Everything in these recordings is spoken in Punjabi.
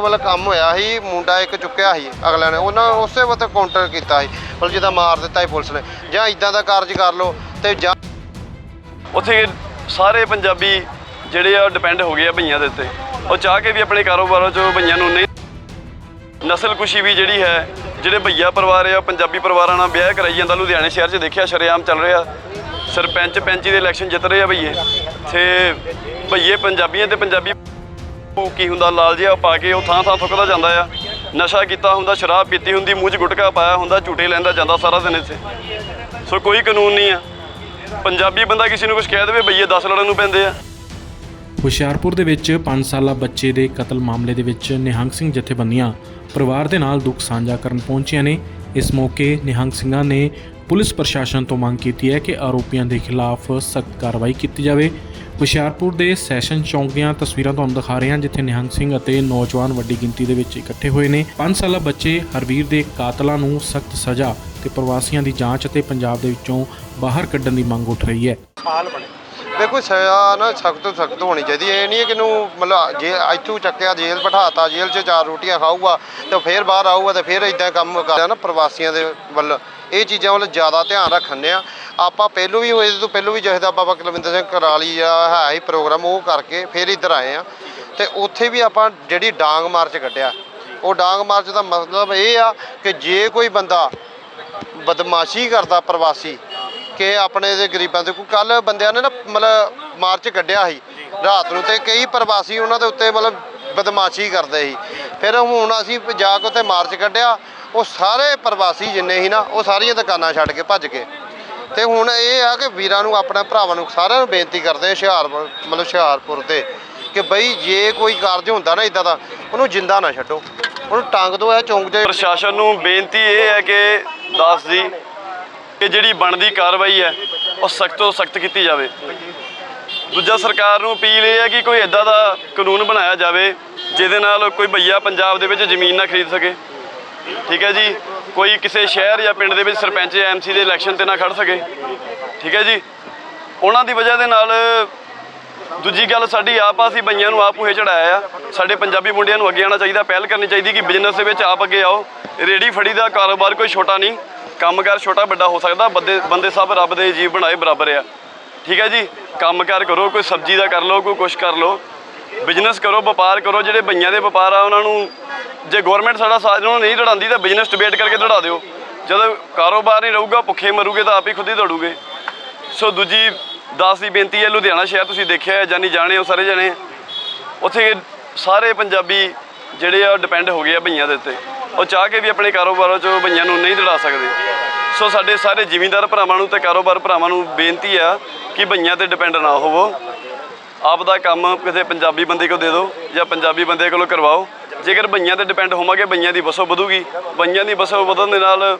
ਵਾਲਾ ਕੰਮ ਹੋਇਆ ਸੀ, ਮੁੰਡਾ ਇੱਕ ਚੁੱਕਿਆ ਸੀ ਅਗਲਿਆਂ ਨੇ। ਉਹਨਾਂ ਉਸੇ ਵਕਤ ਕਾਊਂਟਰ ਕੀਤਾ ਸੀ, ਮਤਲਬ ਜਿੱਦਾਂ ਮਾਰ ਦਿੱਤਾ ਸੀ ਪੁਲਿਸ ਨੇ। ਜਾਂ ਇਦਾਂ ਦਾ ਕਾਰਜ ਕਰ ਲਓ ਤੇ ਜਾਂ ਉੱਥੇ ਸਾਰੇ ਪੰਜਾਬੀ ਜਿਹੜੇ ਆ ਡਿਪੈਂਡ ਹੋ ਗਏ ਆ ਭਈਆਂ ਦੇ ਉੱਤੇ। ਉਹ ਚਾਹ ਕੇ ਵੀ ਆਪਣੇ ਕਾਰੋਬਾਰਾਂ 'ਚੋਂ ਭਈਆਂ ਨੂੰ ਨਹੀਂ ਨਸਲ ਕੁਸ਼ੀ ਵੀ ਜਿਹੜੀ ਹੈ, ਜਿਹੜੇ ਭਈਆ ਪਰਿਵਾਰ ਆ, ਪੰਜਾਬੀ ਪਰਿਵਾਰਾਂ ਨਾਲ ਵਿਆਹ ਕਰਾਈ ਜਾਂਦਾ, ਲੁਧਿਆਣੇ ਸ਼ਹਿਰ 'ਚ ਦੇਖਿਆ, ਸ਼ਰੇਆਮ ਚੱਲ ਰਿਹਾ। ਸਰਪੰਚ, ਪੈਂਚੀ ਦੇ ਇਲੈਕਸ਼ਨ ਜਿੱਤ ਰਹੇ ਆ ਭਈਏ। ਤੇ ਭਈਏ ਪੰਜਾਬੀਆਂ ਤੇ ਪੰਜਾਬੀ ਉਹ ਕੀ ਹੁੰਦਾ, ਲਾਲ ਜਿਹਾ ਪਾ ਕੇ ਉਹ ਥਾਂ ਥਾਂ ਥੁੱਕਦਾ ਜਾਂਦਾ ਆ। ਨਸ਼ਾ ਕੀਤਾ ਹੁੰਦਾ, ਸ਼ਰਾਬ ਪੀਤੀ ਹੁੰਦੀ, ਮੂੰਹ 'ਚ ਗੁਟਕਾ ਪਾਇਆ ਹੁੰਦਾ ਝੂਟੇ ਲੈਂਦਾ ਜਾਂਦਾ ਸਾਰਾ ਦਿਨ ਇੱਥੇ। ਸੋ ਕੋਈ ਕਾਨੂੰਨ ਨਹੀਂ ਆ। ਪੰਜਾਬੀ ਬੰਦਾ ਕਿਸੇ ਨੂੰ ਕੁਝ ਕਹਿ ਦੇਵੇ ਭਈਏ 10 ਲੜਨ ਨੂੰ ਪੈਂਦੇ ਆ। ਹੁਸ਼ਿਆਰਪੁਰ ਦੇ ਵਿੱਚ 5 ਸਾਲਾ ਬੱਚੇ ਦੇ ਕਤਲ ਮਾਮਲੇ ਦੇ ਵਿੱਚ ਨਿਹੰਗ ਸਿੰਘ ਜਥੇਬੰਦੀਆਂ ਪਰਿਵਾਰ ਦੇ ਨਾਲ ਦੁੱਖ ਸਾਂਝਾ ਕਰਨ ਪਹੁੰਚੀਆਂ ਨੇ। ਇਸ ਮੌਕੇ ਨਿਹੰਗ ਸਿੰਘਾਂ ਨੇ ਪੁਲਿਸ ਪ੍ਰਸ਼ਾਸਨ ਤੋਂ ਮੰਗ ਕੀਤੀ ਹੈ ਕਿ ਆਰੋਪੀਆਂ ਦੇ ਖਿਲਾਫ ਸਖਤ ਕਾਰਵਾਈ ਕੀਤੀ ਜਾਵੇ। ਹੁਸ਼ਿਆਰਪੁਰ ਦੇ ਸੈਸ਼ਨ ਚੌਂਕ ਦੀਆਂ ਤਸਵੀਰਾਂ ਤੁਹਾਨੂੰ ਦਿਖਾ ਰਹੇ ਹਾਂ, ਜਿੱਥੇ ਨਿਹੰਗ ਸਿੰਘ ਅਤੇ ਨੌਜਵਾਨ ਵੱਡੀ ਗਿਣਤੀ ਦੇ ਵਿੱਚ ਇਕੱਠੇ ਹੋਏ ਨੇ। 5 ਸਾਲਾ ਬੱਚੇ ਹਰਵੀਰ ਦੇ ਕਾਤਲਾਂ ਨੂੰ ਸਖਤ ਸਜ਼ਾ ਤੇ ਪ੍ਰਵਾਸੀਆਂ ਦੀ ਜਾਂਚ ਅਤੇ ਪੰਜਾਬ ਦੇ ਵਿੱਚੋਂ ਬਾਹਰ ਕੱਢਣ ਦੀ ਮੰਗ ਉੱਠ ਰਹੀ ਹੈ। ਦੇਖੋ, ਸਜ਼ਾ ਨਾ ਸਖਤ ਤੋਂ ਸਖਤ ਹੋਣੀ ਚਾਹੀਦੀ ਹੈ। ਇਹ ਨਹੀਂ ਹੈ ਕਿ ਇਹਨੂੰ ਮਤਲਬ ਜੇ ਇੱਥੋਂ ਚੱਕਿਆ, ਜੇਲ੍ਹ ਬਿਠਾਤਾ, ਜੇਲ੍ਹ 'ਚ ਚਾਰ ਰੋਟੀਆਂ ਖਾਊਗਾ ਤੇ ਫੇਰ ਬਾਹਰ ਆਊਗਾ ਤੇ ਫੇਰ ਇਦਾਂ ਕੰਮ ਕਰਦਾ ਨਾ ਪ੍ਰਵਾਸੀਆਂ ਦੇ ਵੱਲ ਇਹ ਚੀਜ਼ਾਂ ਵੱਲ ਜ਼ਿਆਦਾ ਧਿਆਨ ਰੱਖਣੇ ਆ। ਆਪਾਂ ਪਹਿਲੋਂ ਵੀ ਹੋਏ ਤੋਂ ਪਹਿਲੋਂ ਵੀ ਜਿਹਦਾ ਬਾਬਾ ਕੁਲਵਿੰਦਰ ਸਿੰਘ ਕਰਾਲੀ ਆ ਹੈ ਹੀ ਪ੍ਰੋਗਰਾਮ, ਉਹ ਕਰਕੇ ਫਿਰ ਇੱਧਰ ਆਏ ਆ। ਤੇ ਉੱਥੇ ਵੀ ਆਪਾਂ ਜਿਹੜੀ ਡਾਂਗ ਮਾਰਚ ਕੱਢਿਆ। ਉਹ ਡਾਂਗ ਮਾਰਚ ਦਾ ਮਤਲਬ ਇਹ ਆ ਕਿ ਜੇ ਕੋਈ ਬੰਦਾ ਬਦਮਾਸ਼ੀ ਕਰਦਾ ਪ੍ਰਵਾਸੀ, ਕਿ ਆਪਣੇ ਦੇ ਗਰੀਬਾਂ ਦੇ ਕੋਈ ਕੱਲ ਬੰਦਿਆਂ ਨੇ ਨਾ ਮਤਲਬ ਮਾਰਚ ਕੱਢਿਆ ਸੀ, ਰਾਤ ਨੂੰ ਤੇ ਕਈ ਪ੍ਰਵਾਸੀ ਉਹਨਾਂ ਦੇ ਉੱਤੇ ਮਤਲਬ ਬਦਮਾਸ਼ੀ ਕਰਦੇ ਸੀ। ਫਿਰ ਹੁਣ ਅਸੀਂ ਜਾ ਕੇ ਉੱਥੇ ਮਾਰਚ ਕੱਢਿਆ ਉਹ ਸਾਰੇ ਪ੍ਰਵਾਸੀ ਜਿੰਨੇ ਸੀ ਨਾ, ਉਹ ਸਾਰੀਆਂ ਦੁਕਾਨਾਂ ਛੱਡ ਕੇ ਭੱਜ ਗਏ। ਤੇ ਹੁਣ ਇਹ ਆ ਕਿ ਵੀਰਾਂ ਨੂੰ, ਆਪਣੇ ਭਰਾਵਾਂ ਨੂੰ ਸਾਰਿਆਂ ਨੂੰ ਬੇਨਤੀ ਕਰਦੇ ਆ ਹੁਸ਼ਿਆਰਪੁਰ ਮਤਲਬ ਹੁਸ਼ਿਆਰਪੁਰ ਤੇ ਕਿ ਬਈ ਜੇ ਕੋਈ ਕਾਰਜ ਹੁੰਦਾ ਨਾ ਇਦਾਂ ਦਾ, ਉਹਨੂੰ ਜਿੰਦਾ ਨਾ ਛੱਡੋ। ਉਹਨੂੰ ਟੰਗ ਦੋ, ਇਹ ਚੌਂਕ ਦੇ ਪ੍ਰਸ਼ਾਸਨ ਨੂੰ ਬੇਨਤੀ ਇਹ ਹੈ ਕਿ ਦਾਸ ਜੀ, ਕਿ ਜਿਹੜੀ ਬਣਦੀ ਕਾਰਵਾਈ ਹੈ, ਉਹ ਸਖਤ ਤੋਂ ਸਖਤ ਕੀਤੀ ਜਾਵੇ। ਦੂਜਾ ਸਰਕਾਰ ਨੂੰ ਅਪੀਲ ਇਹ ਹੈ ਕਿ ਕੋਈ ਇਦਾਂ ਦਾ ਕਾਨੂੰਨ ਬਣਾਇਆ ਜਾਵੇ, ਜਿਹਦੇ ਨਾਲ ਕੋਈ ਭਈਆ ਪੰਜਾਬ ਦੇ ਵਿੱਚ ਜ਼ਮੀਨ ਨਾ ਖਰੀਦ ਸਕੇ। ਠੀਕ ਹੈ ਜੀ? ਕੋਈ ਕਿਸੇ ਸ਼ਹਿਰ ਜਾਂ ਪਿੰਡ ਦੇ ਵਿੱਚ ਸਰਪੰਚ ਜਾਂ ਐਮਸੀ ਦੇ ਇਲੈਕਸ਼ਨ ਤੇ ਨਾ ਖੜ ਸਕੇ। ਠੀਕ ਹੈ ਜੀ? ਉਹਨਾਂ ਦੀ ਵਜ੍ਹਾ ਦੇ ਨਾਲ ਦੂਜੀ ਗੱਲ ਸਾਡੀ ਆਪ ਆ ਅਸੀਂ ਬਈਆਂ ਨੂੰ ਆਪ ਉਹੇ ਚੜਾਇਆ ਆ। ਸਾਡੇ ਪੰਜਾਬੀ ਮੁੰਡਿਆਂ ਨੂੰ ਅੱਗੇ ਆਉਣਾ ਚਾਹੀਦਾ, ਪਹਿਲ ਕਰਨੀ ਚਾਹੀਦੀ ਕਿ ਬਿਜ਼ਨਸ ਦੇ ਵਿੱਚ ਆਪ ਅੱਗੇ ਆਓ। ਰੇੜੀ ਫੜੀ ਦਾ ਕਾਰੋਬਾਰ ਕੋਈ ਛੋਟਾ ਨਹੀਂ, ਕੰਮਕਾਰ ਛੋਟਾ ਵੱਡਾ ਹੋ ਸਕਦਾ, ਬੰਦੇ ਬੰਦੇ ਸਭ ਰੱਬ ਦੇ ਜੀਵ ਬਣਾਏ ਬਰਾਬਰ ਆ। ਠੀਕ ਹੈ ਜੀ? ਕੰਮਕਾਰ ਕਰੋ, ਕੋਈ ਸਬਜ਼ੀ ਦਾ ਕਰ ਲਓ, ਕੋਈ ਕੁਛ ਕਰ ਲਓ। ਬਿਜ਼ਨਸ ਕਰੋ, ਵਪਾਰ ਕਰੋ, ਜਿਹੜੇ ਬਈਆਂ ਦੇ ਵਪਾਰ ਆ, ਉਹਨਾਂ ਨੂੰ ਜੇ ਗਵਰਨਮੈਂਟ ਸਾਡਾ ਸਾਥ ਨੂੰ ਨਹੀਂ ਲੜਾਉਂਦੀ ਤਾਂ ਬਿਜ਼ਨਸ ਡਿਬੇਟ ਕਰਕੇ ਦੜਾ ਦਿਓ। ਜਦੋਂ ਕਾਰੋਬਾਰ ਨਹੀਂ ਰਹੂਗਾ, ਭੁੱਖੇ ਮਰੂਗੇ ਤਾਂ ਆਪ ਹੀ ਖੁਦ ਹੀ ਦੜੂਗੇ। ਸੋ ਦੂਜੀ ਦਾਸ ਦੀ ਬੇਨਤੀ ਹੈ, ਲੁਧਿਆਣਾ ਸ਼ਹਿਰ ਤੁਸੀਂ ਦੇਖਿਆ ਹੈ, ਜਾਨੀ ਜਾਣੇ ਹੋ ਸਾਰੇ ਜਣੇ। ਉੱਥੇ ਸਾਰੇ ਪੰਜਾਬੀ ਜਿਹੜੇ ਆ ਡਿਪੈਂਡ ਹੋ ਗਏ ਆ ਭਈਆਂ ਦੇ ਉੱਤੇ। ਉਹ ਚਾਹ ਕੇ ਵੀ ਆਪਣੇ ਕਾਰੋਬਾਰਾਂ 'ਚੋਂ ਭਈਆਂ ਨੂੰ ਨਹੀਂ ਦੜਾ ਸਕਦੇ। ਸੋ ਸਾਡੇ ਸਾਰੇ ਜ਼ਿਮੀਂਦਾਰ ਭਰਾਵਾਂ ਨੂੰ ਤੇ ਕਾਰੋਬਾਰ ਭਰਾਵਾਂ ਨੂੰ ਬੇਨਤੀ ਆ ਕਿ ਭਈਆਂ ਤੇ ਡਿਪੈਂਡ ਨਾ ਹੋਵੋ। ਆਪ ਦਾ ਕੰਮ ਕਿਸੇ ਪੰਜਾਬੀ ਬੰਦੇ ਕੋਲ ਦੇ ਦਿਓ ਜਾਂ ਪੰਜਾਬੀ ਬੰਦੇ ਕੋਲੋਂ ਕਰਵਾਓ। ਜੇਕਰ ਬਈਆਂ ਤੇ ਡਿਪੈਂਡ ਹੋਵਾਂਗੇ, ਬਈਆਂ ਦੀ ਵਸੋਂ ਵਧੂਗੀ। ਬਈਆਂ ਦੀ ਵਸੋਂ ਵਧਣ ਦੇ ਨਾਲ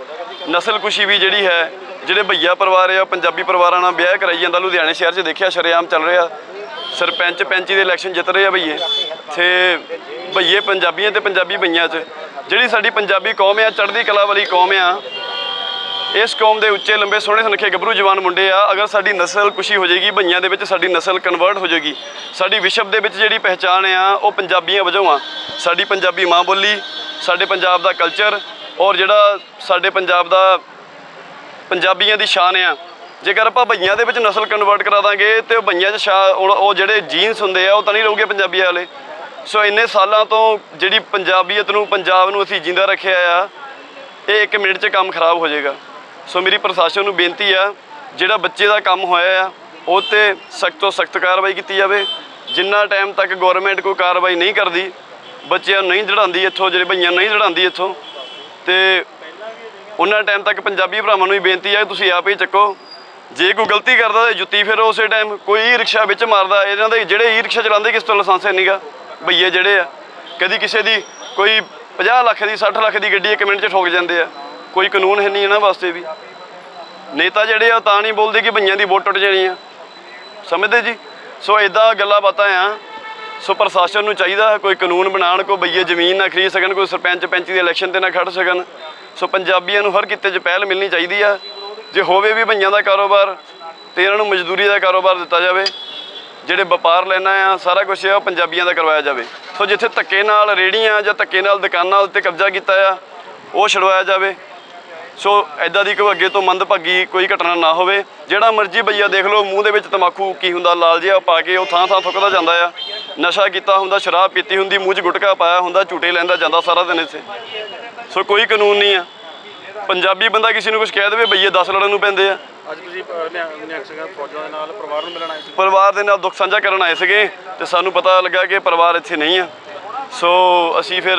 ਨਸਲ ਕੁਸ਼ੀ ਵੀ ਜਿਹੜੀ ਹੈ, ਜਿਹੜੇ ਭਈਆ ਪਰਿਵਾਰ ਆ, ਪੰਜਾਬੀ ਪਰਿਵਾਰਾਂ ਨਾਲ ਵਿਆਹ ਕਰਾਈ ਜਾਂਦਾ। ਲੁਧਿਆਣੇ ਸ਼ਹਿਰ 'ਚ ਦੇਖਿਆ, ਸ਼ਰੇਆਮ ਚੱਲ ਰਿਹਾ। ਸਰਪੰਚ ਪੈਂਚੀ ਦੇ ਇਲੈਕਸ਼ਨ ਜਿੱਤ ਰਹੇ ਆ ਭਈਏ। ਤੇ ਭਈਏ ਪੰਜਾਬੀਆਂ ਤੇ ਪੰਜਾਬੀ ਭਈਆਂ 'ਚ। ਜਿਹੜੀ ਸਾਡੀ ਪੰਜਾਬੀ ਕੌਮ ਆ, ਚੜ੍ਹਦੀ ਕਲਾ ਵਾਲੀ ਕੌਮ ਆ ਇਸ ਕੌਮ ਦੇ ਉੱਚੇ, ਲੰਬੇ, ਸੋਹਣੇ, ਸੁਨੱਖੇ ਗੱਭਰੂ ਜਵਾਨ ਮੁੰਡੇ ਆ। ਅਗਰ ਸਾਡੀ ਨਸਲ ਕੁਸ਼ੀ ਹੋ ਜਾਏਗੀ, ਭਈਆਂ ਦੇ ਵਿੱਚ ਸਾਡੀ ਨਸਲ ਕਨਵਰਟ ਹੋ ਜਾਏਗੀ। ਸਾਡੀ ਵਿਸ਼ਵ ਦੇ ਵਿੱਚ ਜਿਹੜੀ ਪਹਿਚਾਣ ਆ, ਉਹ ਪੰਜਾਬੀਆਂ ਵਜੋਂ ਆ। ਸਾਡੀ ਪੰਜਾਬੀ ਮਾਂ ਬੋਲੀ, ਸਾਡੇ ਪੰਜਾਬ ਦਾ ਕਲਚਰ ਔਰ ਜਿਹੜਾ ਸਾਡੇ ਪੰਜਾਬ ਦਾ ਪੰਜਾਬੀਆਂ ਦੀ ਸ਼ਾਨ ਆ। ਜੇਕਰ ਆਪਾਂ ਭਈਆਂ ਦੇ ਵਿੱਚ ਨਸਲ ਕਨਵਰਟ ਕਰਾ ਦਾਂਗੇ, ਤੇ ਉਹ ਭਈਆਂ 'ਚ ਸ਼ਾ, ਉਹ ਜਿਹੜੇ ਜੀਨਸ ਹੁੰਦੇ ਆ, ਉਹ ਤਾਂ ਨਹੀਂ ਰਹੂਗੇ ਪੰਜਾਬੀ ਵਾਲੇ। ਸੋ ਇੰਨੇ ਸਾਲਾਂ ਤੋਂ ਜਿਹੜੀ ਪੰਜਾਬੀਅਤ ਨੂੰ, ਪੰਜਾਬ ਨੂੰ ਅਸੀਂ ਜਿੰਦਾ ਰੱਖਿਆ ਆ, ਇਹ ਇੱਕ ਮਿੰਟ 'ਚ ਕੰਮ ਖਰਾਬ ਹੋ ਜਾਏਗਾ। ਸੋ ਮੇਰੀ ਪ੍ਰਸ਼ਾਸਨ ਨੂੰ ਬੇਨਤੀ ਆ, ਜਿਹੜਾ ਬੱਚੇ ਦਾ ਕੰਮ ਹੋਇਆ ਆ, ਉਹ ਤੇ ਸਖਤ ਤੋਂ ਸਖਤ ਕਾਰਵਾਈ ਕੀਤੀ ਜਾਵੇ। ਜਿੰਨਾ ਟਾਈਮ ਤੱਕ ਗਵਰਨਮੈਂਟ ਕੋਈ ਕਾਰਵਾਈ ਨਹੀਂ ਕਰਦੀ, ਬੱਚਿਆਂ ਨੂੰ ਨਹੀਂ ਜੜਾਉਂਦੀ ਇੱਥੋਂ, ਜਿਹੜੇ ਭਈਆਂ ਨਹੀਂ ਜੜਾਉਂਦੀ ਇੱਥੋਂ, ਤੇ ਉਹਨਾਂ ਟਾਈਮ ਤੱਕ ਪੰਜਾਬੀ ਭਰਾਵਾਂ ਨੂੰ ਵੀ ਬੇਨਤੀ ਹੈ ਤੁਸੀਂ ਆਪ ਹੀ ਚੱਕੋ। ਜੇ ਕੋਈ ਗਲਤੀ ਕਰਦਾ ਤਾਂ ਜੁੱਤੀ ਫਿਰ ਉਸੇ ਟਾਈਮ ਕੋਈ ਈ ਰਿਕਸ਼ਾ ਵਿੱਚ ਮਾਰਦਾ, ਇਹਨਾਂ ਦੇ ਜਿਹੜੇ ਈ ਰਿਕਸ਼ਾ ਚਲਾਉਂਦੇ, ਕਿਸ ਤੋਂ ਲਾਇਸੈਂਸ ਨਹੀਂਗਾ ਭਈਏ ਜਿਹੜੇ ਆ। ਕਦੀ ਕਿਸੇ ਦੀ ਕੋਈ 50 ਲੱਖ ਦੀ 60 ਲੱਖ ਦੀ ਗੱਡੀ ਇੱਕ ਮਿੰਟ 'ਚ ਠੋਕ ਜਾਂਦੇ ਆ। ਕੋਈ ਕਾਨੂੰਨ ਹੈ ਨਹੀਂ ਇਹਨਾਂ ਵਾਸਤੇ ਵੀ। ਨੇਤਾ ਜਿਹੜੇ ਆ, ਉਹ ਤਾਂ ਨਹੀਂ ਬੋਲਦੇ ਕਿ ਭਈਆਂ ਦੀ ਵੋਟ ਟੁੱਟ ਜਾਣੀ ਆ। ਸਮਝਦੇ ਜੀ? ਸੋ ਇਦਾਂ ਗੱਲਾਂ ਬਾਤਾਂ ਆ। ਸੋ ਪ੍ਰਸ਼ਾਸਨ ਨੂੰ ਚਾਹੀਦਾ ਕੋਈ ਕਾਨੂੰਨ ਬਣਾਉਣ ਕੋ ਬਈਏ ਜ਼ਮੀਨ ਨਾ ਖਰੀਦ ਸਕਣ, ਕੋਈ ਸਰਪੰਚ ਪੈਂਚ ਦੇ ਇਲੈਕਸ਼ਨ ਤੇ ਨਾ ਖੜ ਸਕਣ। ਸੋ ਪੰਜਾਬੀਆਂ ਨੂੰ ਹਰ ਕਿਤੇ 'ਚ ਪਹਿਲ ਮਿਲਣੀ ਚਾਹੀਦੀ ਆ। ਜੇ ਹੋਵੇ ਵੀ ਭਈਆਂ ਦਾ ਕਾਰੋਬਾਰ, ਤੇ ਇਹਨਾਂ ਨੂੰ ਮਜ਼ਦੂਰੀ ਦਾ ਕਾਰੋਬਾਰ ਦਿੱਤਾ ਜਾਵੇ। ਜਿਹੜੇ ਵਪਾਰ ਲੈਣਾ ਆ, ਸਾਰਾ ਕੁਝ ਆ, ਉਹ ਪੰਜਾਬੀਆਂ ਦਾ ਕਰਵਾਇਆ ਜਾਵੇ। ਸੋ ਜਿੱਥੇ ਧੱਕੇ ਨਾਲ ਰੇੜੀਆਂ ਜਾਂ ਧੱਕੇ ਨਾਲ ਦੁਕਾਨਾਂ ਉੱਤੇ ਕਬਜ਼ਾ ਕੀਤਾ ਆ, ਉਹ ਛਡਵਾਇਆ ਜਾਵੇ। ਸੋ ਐਦਾਂ ਦੀ ਕੋਈ ਅੱਗੇ ਤੋਂ ਮੰਦਭਾਗੀ ਕੋਈ ਘਟਨਾ ਨਾ ਹੋਵੇ। ਜਿਹੜਾ ਮਰਜ਼ੀ ਭਈਆ ਦੇਖ ਲਓ ਮੂੰਹ ਦੇ ਵਿੱਚ ਤਮਾਕੂ ਕੀ ਹੁੰਦਾ ਲਾਲ ਜਿਹਾ ਪਾ ਕੇ ਉਹ ਥਾਂ ਥਾਂ ਥੁੱਕਦਾ ਜਾਂਦਾ ਆ। ਨਸ਼ਾ ਕੀਤਾ ਹੁੰਦਾ ਸ਼ਰਾਬ ਪੀਤੀ ਹੁੰਦੀ ਮੂੰਹ 'ਚ ਗੁਟਕਾ ਪਾਇਆ ਹੁੰਦਾ ਝੂਟੇ ਲੈਂਦਾ ਜਾਂਦਾ ਸਾਰਾ ਦਿਨ ਇੱਥੇ। ਸੋ ਕੋਈ ਕਾਨੂੰਨ ਨਹੀਂ ਆ। ਪੰਜਾਬੀ ਬੰਦਾ ਕਿਸੇ ਨੂੰ ਕੁਝ ਕਹਿ ਦੇਵੇ ਭਈਏ 10 ਲੜਨ ਨੂੰ ਪੈਂਦੇ ਆ। ਅੱਜ ਤੁਸੀਂ ਅਹ, ਨਿਹੰਗ ਨਿਹੰਗ ਸਿੰਘਾਂ ਫੌਜਾਂ ਦੇ ਨਾਲ ਪਰਿਵਾਰ ਨੂੰ ਮਿਲਣ ਆਏ ਸੀ ਪਰਿਵਾਰ ਦੇ ਨਾਲ ਦੁੱਖ ਸਾਂਝਾ ਕਰਨ ਆਏ ਸੀਗੇ ਤੇ ਸਾਨੂੰ ਪਤਾ ਲੱਗਾ ਕਿ ਪਰਿਵਾਰ ਇੱਥੇ ਨਹੀਂ ਆ। ਸੋ ਅਸੀਂ ਫਿਰ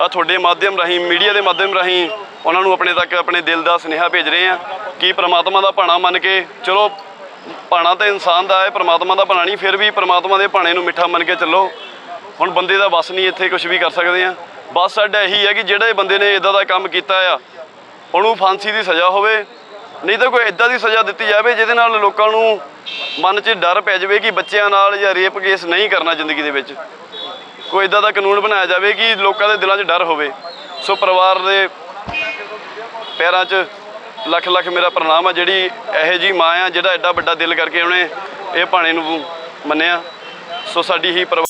ਆ ਤੁਹਾਡੇ ਮਾਧਿਅਮ ਰਾਹੀਂ ਮੀਡੀਆ ਦੇ ਮਾਧਿਅਮ ਰਾਹੀਂ ਉਹਨਾਂ ਨੂੰ ਆਪਣੇ ਤੱਕ ਆਪਣੇ ਦਿਲ ਦਾ ਸੁਨੇਹਾ ਭੇਜ ਰਹੇ ਆ ਕਿ ਪ੍ਰਮਾਤਮਾ ਦਾ ਭਾਣਾ ਮੰਨ ਕੇ ਚਲੋ ਭਾਣਾ ਤਾਂ ਇਨਸਾਨ ਦਾ ਹੈ, ਪ੍ਰਮਾਤਮਾ ਦਾ ਭਾਣਾ ਨਹੀਂ, ਫਿਰ ਵੀ ਪ੍ਰਮਾਤਮਾ ਦੇ ਭਾਣੇ ਨੂੰ ਮਿੱਠਾ ਮੰਨ ਕੇ ਚੱਲੋ। ਹੁਣ ਬੰਦੇ ਦਾ ਬਸ ਨਹੀਂ ਇੱਥੇ ਕੁਝ ਵੀ ਕਰ ਸਕਦੇ ਆ ਬਸ ਸਾਡਾ ਇਹੀ ਹੈ ਕਿ ਜਿਹੜੇ ਬੰਦੇ ਨੇ ਇਦਾਂ ਦਾ ਕੰਮ ਕੀਤਾ ਆ, ਉਹਨੂੰ ਫਾਂਸੀ ਦੀ ਸਜ਼ਾ ਹੋਵੇ, ਨਹੀਂ ਤਾਂ ਕੋਈ ਇਦਾਂ ਦੀ ਸਜ਼ਾ ਦਿੱਤੀ ਜਾਵੇ ਜਿਹਦੇ ਨਾਲ ਲੋਕਾਂ ਨੂੰ ਮਨ 'ਚ ਡਰ ਪੈ ਜਾਵੇ ਕਿ ਬੱਚਿਆਂ ਨਾਲ ਜਾਂ ਰੇਪ ਕੇਸ ਨਹੀਂ ਕਰਨਾ ਜ਼ਿੰਦਗੀ ਦੇ ਵਿੱਚ। ਕੋਈ ਇਦਾਂ ਦਾ ਕਾਨੂੰਨ ਬਣਾਇਆ ਜਾਵੇ ਕਿ ਲੋਕਾਂ ਦੇ ਦਿਲਾਂ 'ਚ ਡਰ ਹੋਵੇ। ਸੋ ਪਰਿਵਾਰ ਦੇ ਪੈਰਾਂ 'ਚ ਲੱਖ ਲੱਖ ਮੇਰਾ ਪ੍ਰਣਾਮ ਆ, ਜਿਹੜੀ ਇਹੋ ਜੀ ਮਾਂ ਆ, ਜਿਹੜਾ ਐਡਾ ਵੱਡਾ ਦਿਲ ਕਰਕੇ ਉਹਨੇ ਇਹ ਭਾਣੇ ਨੂੰ ਮੰਨਿਆ। ਸੋ ਸਾਡੀ ਹੀ ਪਰਿਵਾਰ